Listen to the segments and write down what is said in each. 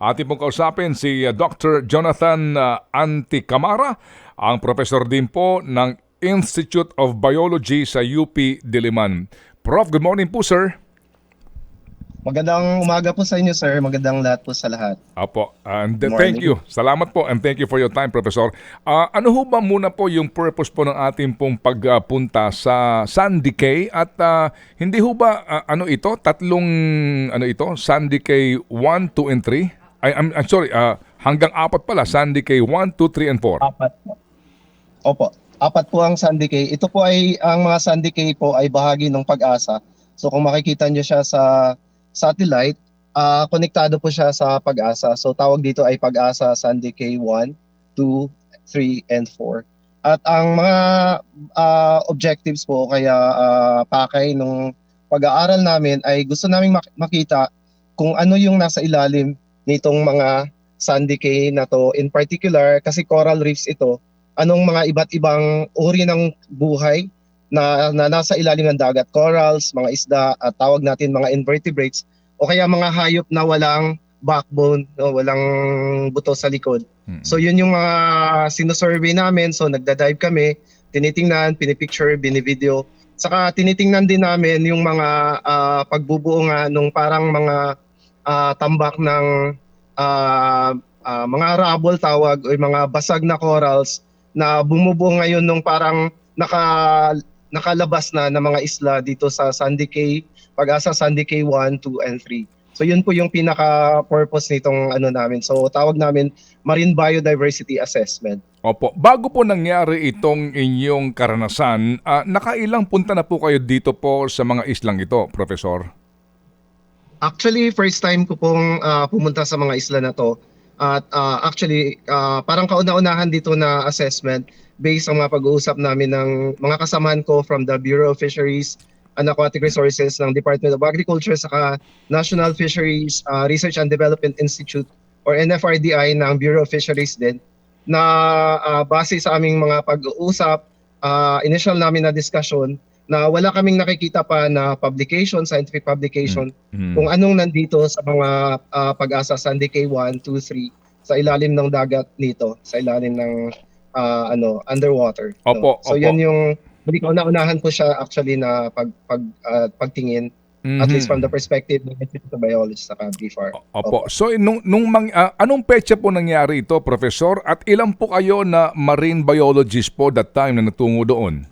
Ating pong kausapin si uh, Dr. Jonathan uh, Anticamara, ang professor din po ng Institute of Biology sa UP Diliman. Prof, good morning po sir. Magandang umaga po sa inyo, sir. Magandang lahat po sa lahat. Apo, and uh, thank you. Salamat po and thank you for your time, Professor. Ah, ano ho ba muna po yung purpose po ng ating pong pagpunta sa Sandy Cay at ah, hindi ho ba ah, ano ito, tatlong ano ito, Sandy Cay 1, 2 and 3? Ay, I'm, I'm sorry, ah, hanggang apat pala, Sandy Cay 1, 2, 3 and 4. Apat po. Opo. Apat po ang Sandy Cay. Ito po ay, ang mga Sandy Cay po ay bahagi ng pag-asa. So kung makikita nyo siya sa satellite, ah konektado po siya sa pag-asa. So tawag dito ay pag-asa Sandy Cay 1, 2, 3, and 4. At ang mga ah, objectives po kaya ah, pakay nung pag-aaral namin ay gusto naming mak- makita kung ano yung nasa ilalim nitong mga Sandy Cay na to. In particular, kasi coral reefs ito, anong mga iba't ibang uri ng buhay na, na nasa ilalim ng dagat, corals, mga isda, at tawag natin mga invertebrates, o kaya mga hayop na walang backbone, no, walang buto sa likod. Mm. So yun yung mga sinusurvey namin, so nagda-dive kami, tinitingnan, pinipicture, binivideo. Saka tinitingnan din namin yung mga ah, pagbubuo nga nung parang mga ah, tambak ng ah, ah, mga rubble tawag o mga basag na corals na bumubuo ngayon nung parang naka nakalabas na ng mga isla dito sa Sandy Cay, pag-asa Sandy Cay 1, 2, and 3. So yun po yung pinaka-purpose nitong ano namin. So tawag namin Marine Biodiversity Assessment. Opo, bago po nangyari itong inyong karanasan, ah, nakailang punta na po kayo dito po sa mga islang ito, Professor? Actually, first time ko pong ah, pumunta sa mga isla na to. At ah, actually, ah, parang kauna-unahan dito na assessment based sa mga pag-uusap namin ng mga kasamahan ko from the Bureau of Fisheries and Aquatic Resources ng Department of Agriculture saka National Fisheries ah, Research and Development Institute or NFRDI ng Bureau of Fisheries din na ah, base sa aming mga pag-uusap, ah, initial namin na discussion na wala kaming nakikita pa na publication, scientific publication Mm. kung anong nandito sa mga ah, pag-asa Sunday K1, 2, 3 sa ilalim ng dagat nito, sa ilalim ng ah, ano underwater. Opo, So opo. yan yung balik unahan po siya actually na pag pag ah, pagtingin at Mhm. least from the perspective ng Biology sa BFAR. Opo. So nung nung mang, ah, anong petsa po nangyari ito, Professor? At ilan po kayo na marine biologist po that time na natungo doon?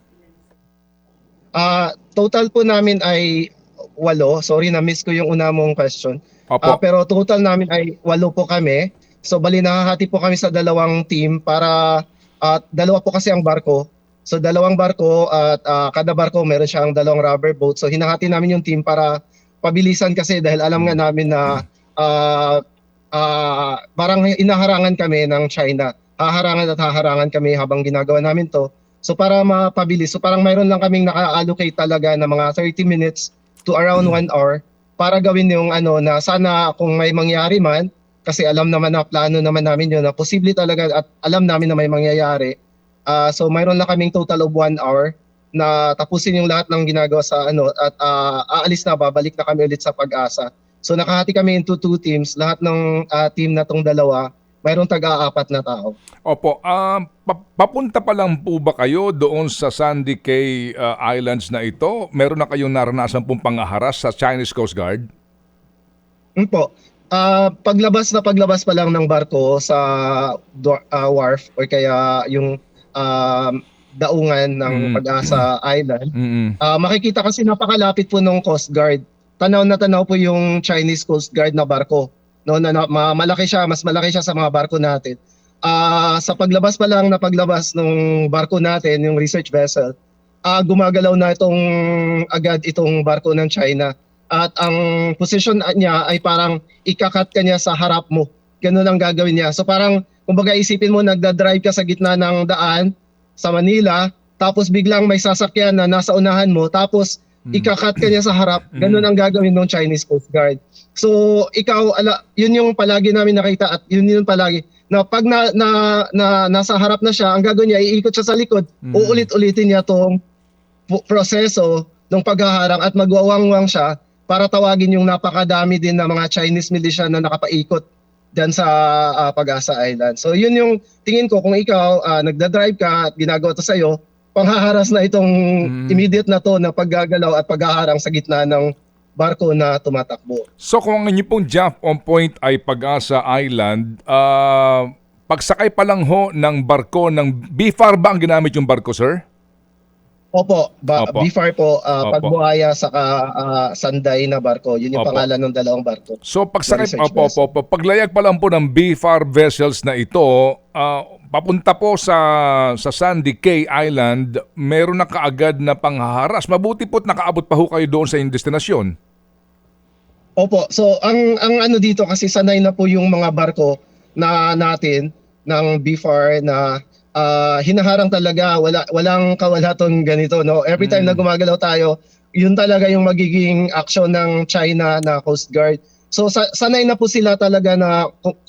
Ah, total po namin ay walo. Sorry na miss ko yung una mong question. Opo. pero total namin ay walo po kami. So bali nakahati po kami sa dalawang team para at dalawa po kasi ang barko. So dalawang barko at ah, kada barko meron siyang dalawang rubber boat. So hinahati namin yung team para pabilisan kasi dahil alam nga namin na ah, ah, parang inaharangan kami ng China. Haharangan at haharangan kami habang ginagawa namin to. So para mapabilis, so parang mayroon lang kaming naka-allocate talaga ng mga 30 minutes to around 1 hour para gawin yung ano na sana kung may mangyari man kasi alam naman na plano naman namin yun na posible talaga at alam namin na may mangyayari. Ah, so mayroon lang kaming total of 1 hour na tapusin yung lahat ng ginagawa sa ano at ah, aalis na babalik na kami ulit sa pag-asa. So nakahati kami into two teams, lahat ng ah, team na tong dalawa, mayroong tag-aapat na tao. Opo. Pa- papunta pa lang po ba kayo doon sa Sandy Cay ah, Islands na ito? Meron na kayong naranasan pong pangaharas sa Chinese Coast Guard? Yun po. Ah, paglabas na paglabas pa lang ng barko sa ah, wharf or kaya yung um, daungan ng Mm. Pag-asa Island, Mm. ah, makikita kasi napakalapit po ng Coast Guard. Tanaw na tanaw po yung Chinese Coast Guard na barko. No, na, na ma- malaki siya, mas malaki siya sa mga barko natin. Ah, sa paglabas pa lang na paglabas ng barko natin, yung research vessel, ah gumagalaw na itong agad itong barko ng China. At ang position niya ay parang ikakat ka niya sa harap mo. Ganun ang gagawin niya. So parang, kumbaga isipin mo, nagda-drive ka sa gitna ng daan sa Manila, tapos biglang may sasakyan na nasa unahan mo, tapos ikakat ka niya sa harap. Ganun ang gagawin ng Chinese Coast Guard. So ikaw, ala, yun yung palagi namin nakita at yun yun palagi na pag na, na, na nasa harap na siya, ang gagawin niya, iikot siya sa likod, Mm. uulit-ulitin niya tong proseso ng paghaharang at magwawangwang siya para tawagin yung napakadami din na mga Chinese militia na nakapaikot dyan sa ah, Pag-asa Island. So yun yung tingin ko kung ikaw ah, nagda-drive ka at ginagawa to sa'yo, panghaharas na itong Mm. immediate na to na paggagalaw at paghaharang sa gitna ng barko na tumatakbo. So kung ang inyo pong jump on point ay Pag-asa Island, ah, pagsakay pa lang ho ng barko ng BFAR ba ang ginamit yung barko, sir? Opo, ba, Opo. BFAR po, ah, Opo. pagbuhaya sa ah, Sanday na barko. Yun yung Opo. pangalan ng dalawang barko. So pagsakay, Research opo, opo, opo, paglayag pa lang po ng BFAR vessels na ito, ah, papunta po sa sa Sandy Cay Island, meron na kaagad na panghaharas. Mabuti po't nakaabot pa ho kayo doon sa inyong destinasyon. Opo, so ang ang ano dito kasi sanay na po yung mga barko na natin ng BFAR na ah, hinaharang talaga wala walang kawalaton ganito no. Every time na gumagalaw tayo, yun talaga yung magiging action ng China na Coast Guard. So sa, sanay na po sila talaga na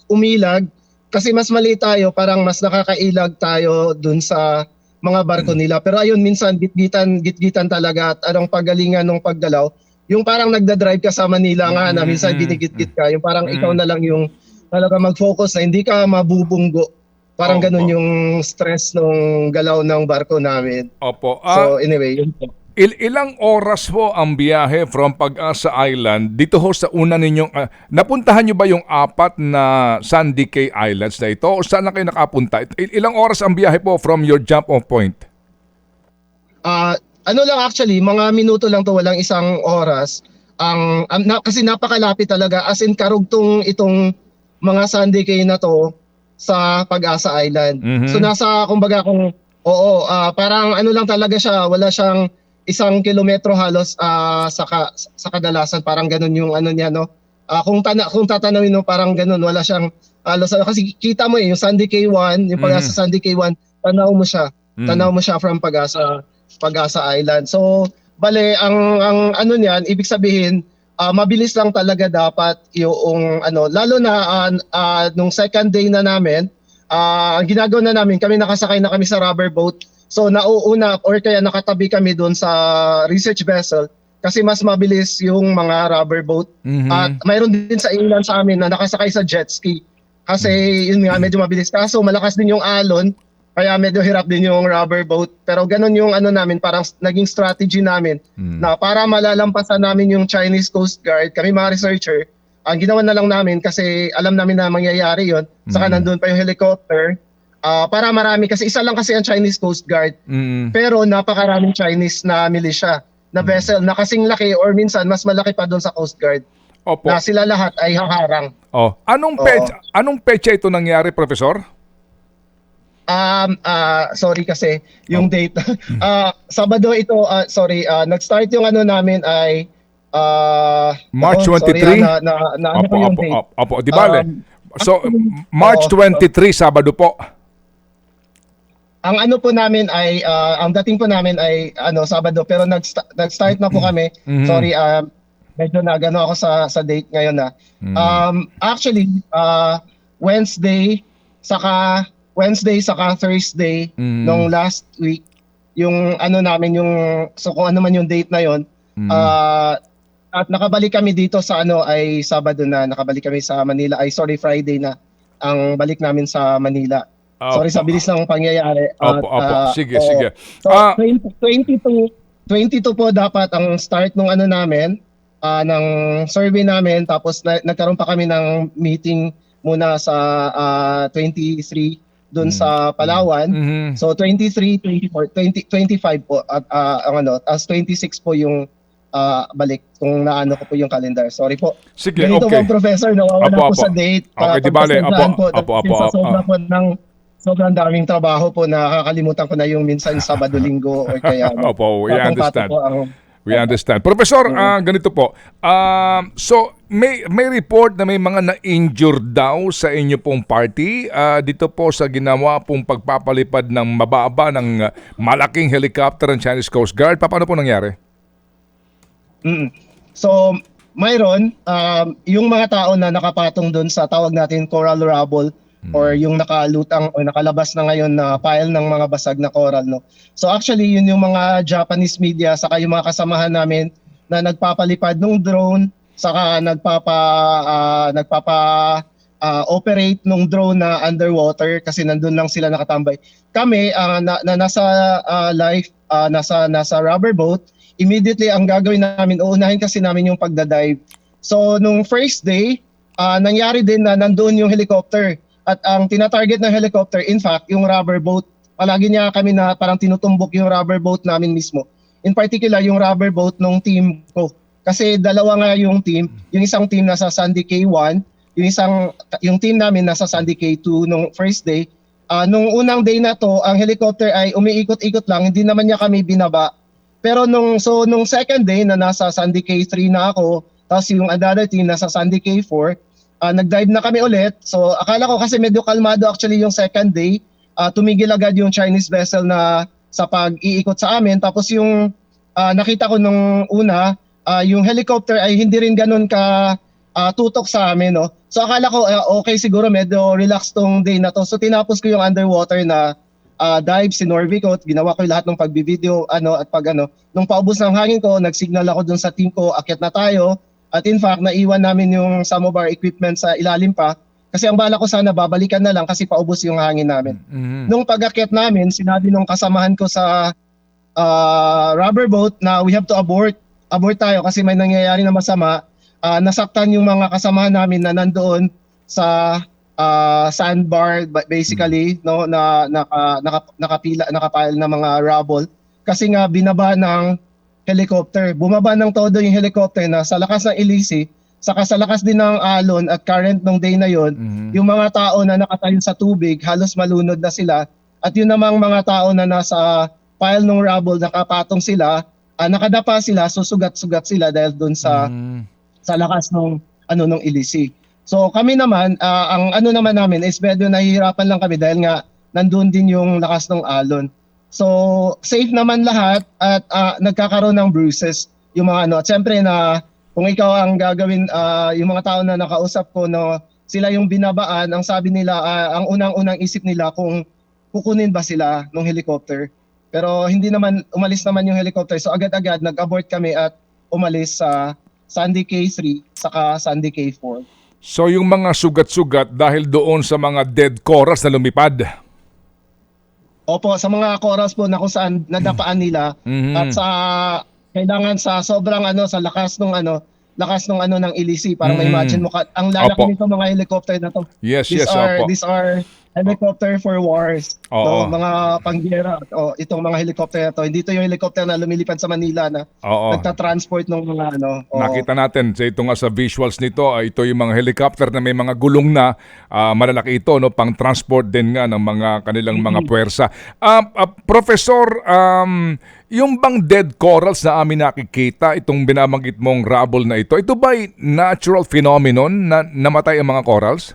umilag kasi mas mali tayo, parang mas nakakailag tayo dun sa mga barko nila. Pero ayun, minsan gitgitan, gitgitan talaga at anong pagalingan ng paggalaw. Yung parang nagda-drive ka sa Manila nga na minsan Mm, ginigit-git ka. Yung parang Mm. ikaw na lang yung talaga mag-focus na hindi ka mabubunggo. Parang Opo. ganun yung stress nung galaw ng barko namin. Opo. Ah, So anyway, yun po. il- ilang oras po ang biyahe from Pag-asa Island dito ho sa una ninyong... ah, napuntahan nyo ba yung apat na Sandy Cay Islands na ito? O saan na kayo nakapunta? Il- ilang oras ang biyahe po from your jump off point? Ah, ano lang actually, mga minuto lang to, walang isang oras. Ang ang- na, kasi napakalapit talaga as in karugtong itong mga Sunday kayo na to sa Pag-asa Island. Mhm. So nasa kumbaga kung oo, ah, parang ano lang talaga siya, wala siyang isang kilometro halos ah, sa ka, sa kadalasan parang ganun yung ano niya no. Ah, kung tana kung tatanawin mo parang ganun, wala siyang halos ano, kasi kita mo eh, yung Sunday K1, yung Pag-asa Mhm. Sunday K1, tanaw mo siya. Mm. Tanaw mo siya from Pag-asa Pag-asa Island. So, bale ang ang ano niyan, ibig sabihin ah, mabilis lang talaga dapat yung ano, lalo na ah, ah, nung second day na namin, ah, ang ginagawa na namin, kami nakasakay na kami sa rubber boat. So, nauuna or kaya nakatabi kami doon sa research vessel kasi mas mabilis yung mga rubber boat. Mhm. At mayroon din sa inland sa amin na nakasakay sa jet ski. Kasi yun nga, medyo mabilis. Kaso malakas din yung alon, kaya medyo hirap din yung rubber boat. Pero ganun yung ano namin, parang naging strategy namin Mm. na para malalampasan namin yung Chinese Coast Guard, kami mga researcher, ang ginawa na lang namin kasi alam namin na mangyayari yon saka Mm. nandun pa yung helicopter, ah, para marami, kasi isa lang kasi ang Chinese Coast Guard, Mm. pero napakaraming Chinese na militia na vessel na kasing laki or minsan mas malaki pa doon sa Coast Guard Opo. na sila lahat ay haharang. Oh, anong Oo. petsa, anong petsa ito nangyari, professor? Um, ah, sorry kasi yung Oh. date. Ah, Sabado ito, ah, sorry, ah, nag-start yung ano namin ay ah, March oh, sorry, 23? ah, na, na, na ano Opo, yung opo, date. opo, opo. Di bale. Um, so, March oo. 23, Sabado po. Ang ano po namin ay ah, ang dating po namin ay ano Sabado pero nag nag-start na po kami. Mhm. Sorry, um medyo nagano ako sa sa date ngayon na. Mm. Um actually uh Wednesday saka Wednesday saka Thursday Mm. nung last week yung ano namin yung so kung ano man yung date na yon Mm. ah, at nakabalik kami dito sa ano ay Sabado na nakabalik kami sa Manila ay sorry Friday na ang balik namin sa Manila. Sorry sa Opo. bilis ng pangyayari. At, Opo, opo. ah, Sige, oo. sige. So, Ah. 20, 22, 22 po dapat ang start nung ano namin, ah, ng survey namin. Tapos na, nagkaroon pa kami ng meeting muna sa ah, 23 dun Mm. sa Palawan. Mhm. So 23, 24, 20, 25 po at ah, ang ano, as 26 po yung ah, balik kung naano ko po yung calendar. Sorry po. Sige, Ganito po okay. ang professor, nawawala Apo, po apo. sa date. Okay, Ah, di bale. Apo, po, apo, dahil apo, sa apo. po ng sobrang daming trabaho po nakakalimutan ko na yung minsan Sabado, Linggo or kaya ano, Opo, we understand. po ang We understand. Professor, ah, ganito po. Um, so, may may report na may mga na-injured daw sa inyo pong party ah, dito po sa ginawa pong pagpapalipad ng mababa ng ah, malaking helicopter ng Chinese Coast Guard. Pa- Paano po nangyari? Mm. So, mayroon um, yung mga tao na nakapatong doon sa tawag natin coral rubble or yung nakalutang o nakalabas na ngayon na pile ng mga basag na coral no. So actually yun yung mga Japanese media saka yung mga kasamahan namin na nagpapalipad ng drone saka nagpapa ah, nagpapa ah, operate nung drone na underwater kasi nandun lang sila nakatambay. Kami ah, na, na nasa ah, life ah, nasa nasa rubber boat, immediately ang gagawin namin uunahin kasi namin yung pagda-dive. So nung first day, ah, nangyari din na nandoon yung helicopter at ang tinatarget ng helicopter in fact yung rubber boat. Palagi niya kami na parang tinutumbok yung rubber boat namin mismo. In particular yung rubber boat nung team ko. Kasi dalawa nga yung team, yung isang team nasa Sandy K1, yung isang yung team namin nasa Sandy K2 nung first day. Ah, nung unang day na to, ang helicopter ay umiikot-ikot lang, hindi naman niya kami binaba. Pero nung so nung second day na nasa Sandy K3 na ako, tapos yung another team nasa Sandy K4, ah, nag-dive na kami ulit. So akala ko kasi medyo kalmado actually yung second day. Ah, tumigil agad yung Chinese vessel na sa pag-iikot sa amin. Tapos yung ah, nakita ko nung una, ah, yung helicopter ay hindi rin ganun ka ah, tutok sa amin. No? So akala ko ah, okay siguro medyo relax tong day na to. So tinapos ko yung underwater na ah, dive, sinorvi ko, ginawa ko lahat ng pagbi-video ano, at pag ano. Nung paubos ng hangin ko, nag-signal ako dun sa team ko, akyat na tayo. At in fact, naiwan namin yung our equipment sa ilalim pa. Kasi ang bala ko sana babalikan na lang kasi paubos yung hangin namin. Mhm. Nung pag-akyat namin, sinabi nung kasamahan ko sa ah, rubber boat na we have to abort. Abort tayo kasi may nangyayari na masama. Ah, nasaktan yung mga kasamahan namin na nandoon sa ah, sandbar ba- basically no na naka, naka, nakapila nakapile na mga rubble kasi nga binaba ng helicopter. Bumaba ng todo yung helicopter na sa lakas ng ilisi, saka sa lakas din ng alon at current nung day na yon, Mhm. yung mga tao na nakatayo sa tubig, halos malunod na sila. At yun namang mga tao na nasa pile ng rubble, nakapatong sila, ah, nakadapa sila, susugat-sugat sila dahil doon sa Mhm. sa lakas ng ano ng ilisi. So kami naman, ah, ang ano naman namin is medyo nahihirapan lang kami dahil nga nandun din yung lakas ng alon. So safe naman lahat at ah, nagkakaroon ng bruises yung mga ano. At syempre na kung ikaw ang gagawin, ah, yung mga tao na nakausap ko no, sila yung binabaan, ang sabi nila, ah, ang unang-unang isip nila kung kukunin ba sila ng helicopter. Pero hindi naman, umalis naman yung helicopter. So agad-agad nag-abort kami at umalis sa Sandy K3 saka Sandy K4. So yung mga sugat-sugat dahil doon sa mga dead corals na lumipad. Opo, sa mga chorus po na kung saan nadapaan nila Mhm. at sa kailangan sa sobrang ano sa lakas ng ano lakas ng ano ng ilisi para Mm. ma-imagine mo ka, ang lalaki nito mga helicopter na to. Yes, These yes, are opo. these are helicopter for wars. Oo. No, mga pangyera. O itong mga helicopter na to. Hindi to yung helicopter na lumilipad sa Manila na Oo. nagta-transport ng mga ano. Oo. Nakita natin sa ito nga sa visuals nito, ay ito yung mga helicopter na may mga gulong na ah, malalaki ito no pang transport din nga ng mga kanilang mga puwersa. Ah, ah, Professor, um, yung bang dead corals na amin nakikita, itong binabanggit mong rubble na ito, ito ba ay natural phenomenon na namatay ang mga corals?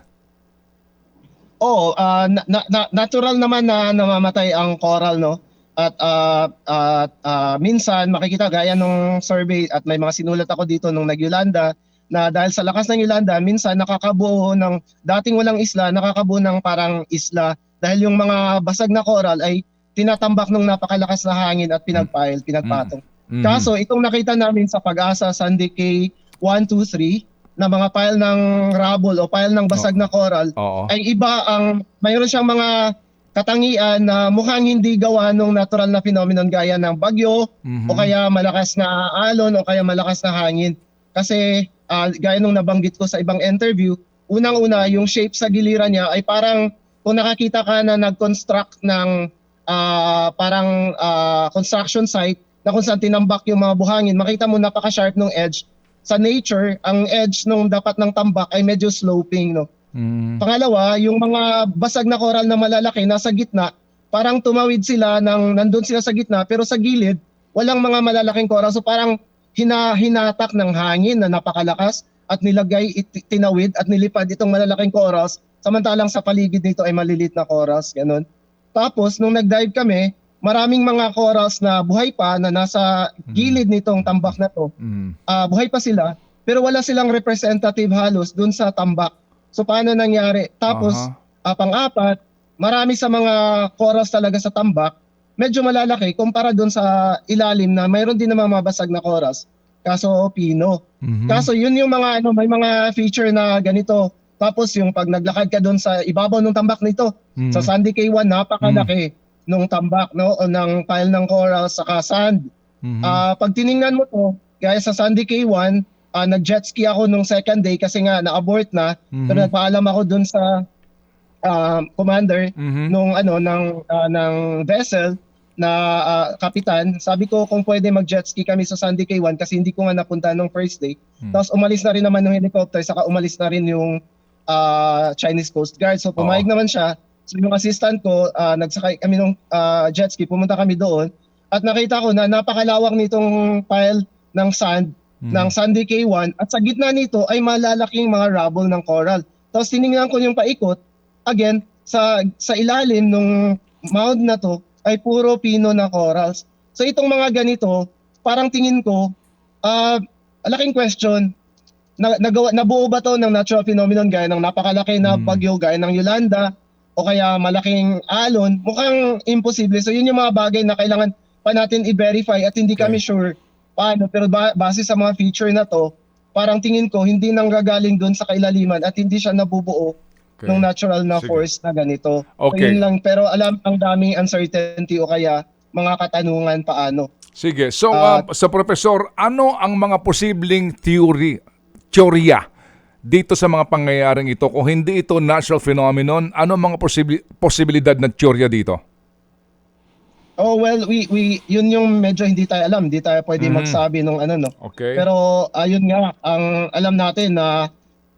Oo, ah, na, na- na- natural naman na namamatay ang coral no. At ah, at ah, minsan makikita gaya nung survey at may mga sinulat ako dito nung nagyulanda na dahil sa lakas ng Yolanda, minsan nakakabuo ng dating walang isla, nakakabuo ng parang isla dahil yung mga basag na coral ay tinatambak ng napakalakas na hangin at pinagpile, pinagpatong. Mhm. Kaso itong nakita namin sa pag-asa Sunday K 123 na mga pile ng rubble o pile ng basag na coral Oo. ay iba ang mayroon siyang mga katangian na mukhang hindi gawa ng natural na phenomenon gaya ng bagyo Mhm. o kaya malakas na alon o kaya malakas na hangin. Kasi ah, gaya nung nabanggit ko sa ibang interview, unang-una yung shape sa giliran niya ay parang kung nakakita ka na nag-construct ng ah, parang ah, construction site na kung saan tinambak yung mga buhangin, makita mo napaka-sharp ng edge. Sa nature, ang edge nung dapat ng tambak ay medyo sloping, no? Mhm. Pangalawa, yung mga basag na coral na malalaki nasa gitna, parang tumawid sila ng nandun sila sa gitna pero sa gilid walang mga malalaking coral so parang hina, hinatak ng hangin na napakalakas at nilagay it, tinawid at nilipad itong malalaking corals samantalang sa paligid nito ay malilit na corals ganun. Tapos nung nag-dive kami, maraming mga corals na buhay pa na nasa gilid nitong tambak na to Mhm. ah, buhay pa sila, pero wala silang representative halos dun sa tambak. So paano nangyari? Tapos, Aha. ah, pang-apat, marami sa mga corals talaga sa tambak, medyo malalaki kumpara dun sa ilalim na mayroon din namang mabasag na corals. Kaso pino. Mhm. Kaso yun yung mga ano, may mga feature na ganito. Tapos yung pag naglakad ka doon sa ibabaw ng tambak nito, Mhm. sa Sandy K1, napakalaki nung tambak no, o ng pile ng coral saka sand. Mhm. Ah, pag tiningnan mo to, gaya sa Sandy K1, ah, nag-jet ski ako nung second day kasi nga na-abort na. Mhm. Pero nagpaalam ako dun sa ah, commander Mhm. nung ano ng ah, ng vessel na ah, kapitan. Sabi ko kung pwede mag-jet ski kami sa Sandy K1 kasi hindi ko nga napunta nung first day. Hmm. Tapos umalis na rin naman yung helicopter saka umalis na rin yung ah, Chinese Coast Guard. So pumayag Oo. naman siya. So yung assistant ko, ah, nagsakay kami ng ah, jet ski, pumunta kami doon. At nakita ko na napakalawak nitong pile ng sand Mhm. ng Sandy K1 at sa gitna nito ay malalaking mga rubble ng coral. Tapos tiningnan ko yung paikot, again, sa sa ilalim ng mound na to ay puro pino na corals. So itong mga ganito, parang tingin ko, ah laking question, na, nagawa, nabuo ba to ng natural phenomenon gaya ng napakalaki na Hmm. bagyo gaya ng Yolanda o kaya malaking alon? Mukhang imposible. So yun yung mga bagay na kailangan pa natin i-verify at hindi kami sure paano. Pero ba- base sa mga feature na to, parang tingin ko hindi nanggagaling doon sa kailaliman at hindi siya nabubuo Okay. ng natural na Sige. force na ganito. Okay. So yun lang. Pero alam, ang daming uncertainty o kaya mga katanungan paano. Sige. So, Ah, uh, sa professor, ano ang mga posibleng theory, teorya dito sa mga pangyayaring ito? Kung hindi ito natural phenomenon, ano mga posibli- posibilidad na teorya dito? Oh well, we we yun yung medyo hindi tayo alam, hindi tayo pwede Mhm. magsabi nung ano no. Okay. Pero ayun nga, ang alam natin na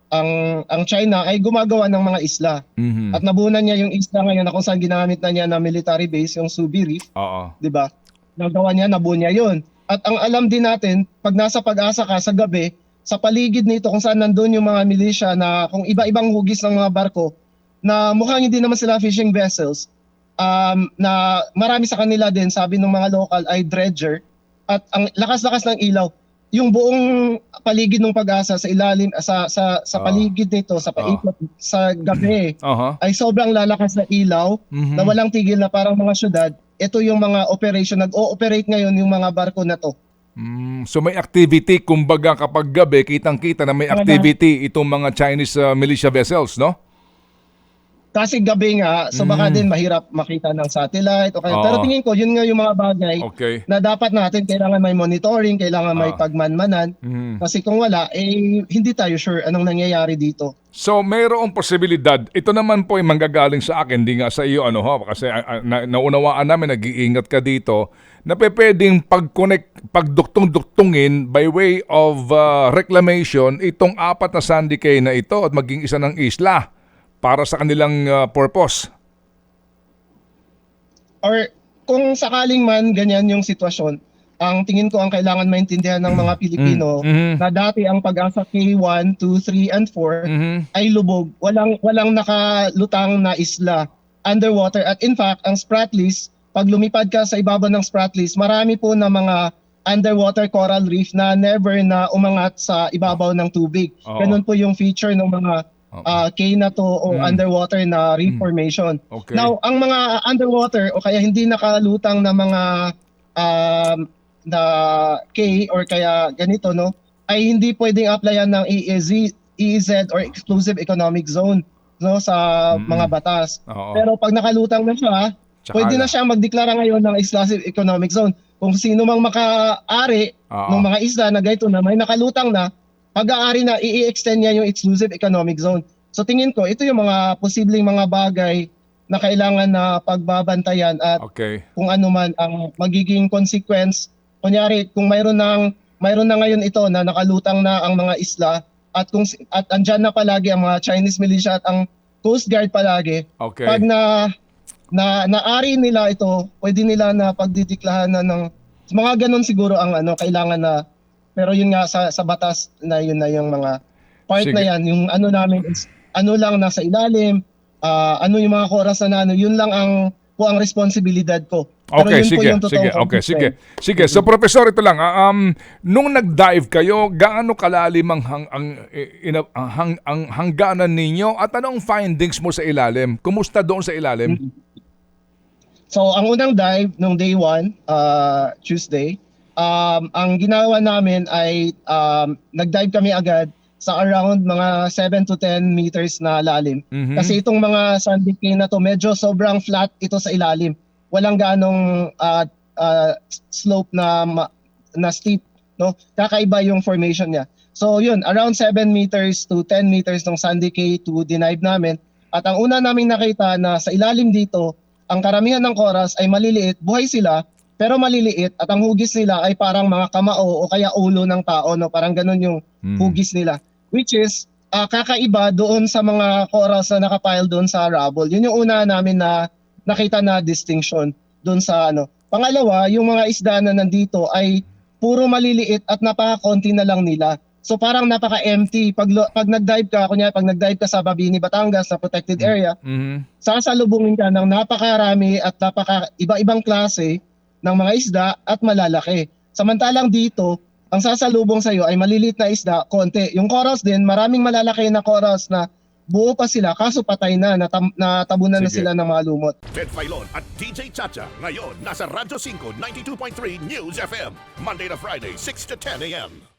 ang ang China ay gumagawa ng mga isla. Mhm. At nabunan niya yung isla ngayon na kung saan ginamit na niya na military base, yung Subi Reef, Oo. 'di ba? Nagawa niya, nabuo niya 'yun. At ang alam din natin, pag nasa pag-asa ka sa gabi, sa paligid nito kung saan nandun yung mga militia na kung iba-ibang hugis ng mga barko na mukhang hindi naman sila fishing vessels, um, na marami sa kanila din, sabi ng mga local, ay dredger. At ang lakas-lakas ng ilaw, yung buong paligid ng pag-asa sa ilalim, sa, sa, sa Ah. paligid nito, sa paikot, sa gabi, Aha. ay sobrang lalakas na ilaw Mhm. na walang tigil na parang mga syudad. Ito yung mga operation, nag-ooperate ngayon yung mga barko na to. Mm, so may activity, kumbaga kapag gabi, kitang-kita na may activity itong mga Chinese uh, militia vessels, no? Kasi gabi nga, so baka Mm. din mahirap makita ng satellite. Okay. Oo. Pero tingin ko, yun nga yung mga bagay Okay. na dapat natin, kailangan may monitoring, kailangan may Ah. pagmanmanan. Mhm. Kasi kung wala, eh hindi tayo sure anong nangyayari dito. So, mayroong posibilidad. Ito naman po ay manggagaling sa akin, di nga sa iyo, ano ho, kasi ah, na, naunawaan namin, nag-iingat ka dito, na pe- pwedeng pag-connect, pagduktong-duktungin by way of ah, reclamation itong apat na Sandy Cay na ito at maging isa ng isla para sa kanilang ah, purpose. Or kung sakaling man ganyan yung sitwasyon, ang tingin ko ang kailangan maintindihan ng mga Pilipino Mhm. na dati ang pag-asa K1, 2, 3, and 4 Mhm. ay lubog. Walang walang nakalutang na isla underwater. At in fact, ang Spratlys, pag lumipad ka sa ibabaw ng Spratlys, marami po na mga underwater coral reef na never na umangat sa ibabaw ng tubig. Oo. Ganun po yung feature ng mga Oo. ah, K na to o Mm. underwater na reef formation. Okay. Now, ang mga underwater o kaya hindi nakalutang na mga um, na K or kaya ganito no ay hindi pwedeng applyan ng EEZ, EEZ or exclusive economic zone no sa Mm. mga batas. Oo. Pero pag nakalutang na siya, Tsaka pwede na na. siya magdeklara ngayon ng exclusive economic zone. Kung sino mang maka-ari Oo. ng mga isla na ganito na may nakalutang na, pag-aari na i-extend niya yung exclusive economic zone. So tingin ko, ito yung mga posibleng mga bagay na kailangan na pagbabantayan at Okay. kung ano man ang magiging consequence. Kunyari, kung mayroon ng mayroon na ngayon ito na nakalutang na ang mga isla at kung at andyan na palagi ang mga Chinese militia at ang Coast Guard palagi, Okay. pag na na naari nila ito, pwede nila na pagdidiklahan na ng mga ganun siguro ang ano kailangan na pero yun nga sa sa batas na yun na yung mga part Sige. na yan, yung ano namin is ano lang nasa ilalim, ah, ano yung mga oras na ano, yun lang ang po ang responsibilidad ko. Pero Okay, yun po sige, sige, okay, sige. Sige, so professor, ito lang. ah, Um, nung nag-dive kayo, gaano kalalim ang, hang, ang, eh, ina- ang, hang- ang hangganan ninyo at anong findings mo sa ilalim? Kumusta doon sa ilalim? So, ang unang dive nung day 1, uh, Tuesday, um, ang ginawa namin ay um, nag-dive kami agad sa around mga 7 to 10 meters na lalim. Mhm. Kasi itong mga clay na to medyo sobrang flat ito sa ilalim. Walang ganong ah, ah, slope na na steep, no? Kakaiba yung formation niya. So yun, around 7 meters to 10 meters ng sandy clay to denive namin. At ang una naming nakita na sa ilalim dito, ang karamihan ng coras ay maliliit, buhay sila, pero maliliit at ang hugis nila ay parang mga kamao o kaya ulo ng tao, no? Parang ganun yung Mhm. hugis nila. Which is ah, kakaiba doon sa mga corals na nakapile doon sa rubble. Yun yung una namin na nakita na distinction doon sa ano. Pangalawa, yung mga isda na nandito ay puro maliliit at napaka-konti na lang nila. So parang napaka-empty. Pag, pag nag-dive ka, kunya pag nag-dive ka sa Babini, Batangas na protected area, Mhm. sasalubungin ka ng napakarami at napaka iba-ibang klase ng mga isda at malalaki. Samantalang dito, ang sasalubong sa iyo ay maliliit na isda, konti. Yung corals din, maraming malalaki na corals na buo pa sila kaso patay na, natam, natabunan na Sige. sila ng mga lumot. Ted Filon at DJ Chacha. Ngayon, nasa Radyo 5, 92.3 News FM. Monday to Friday, 6 to 10 a.m.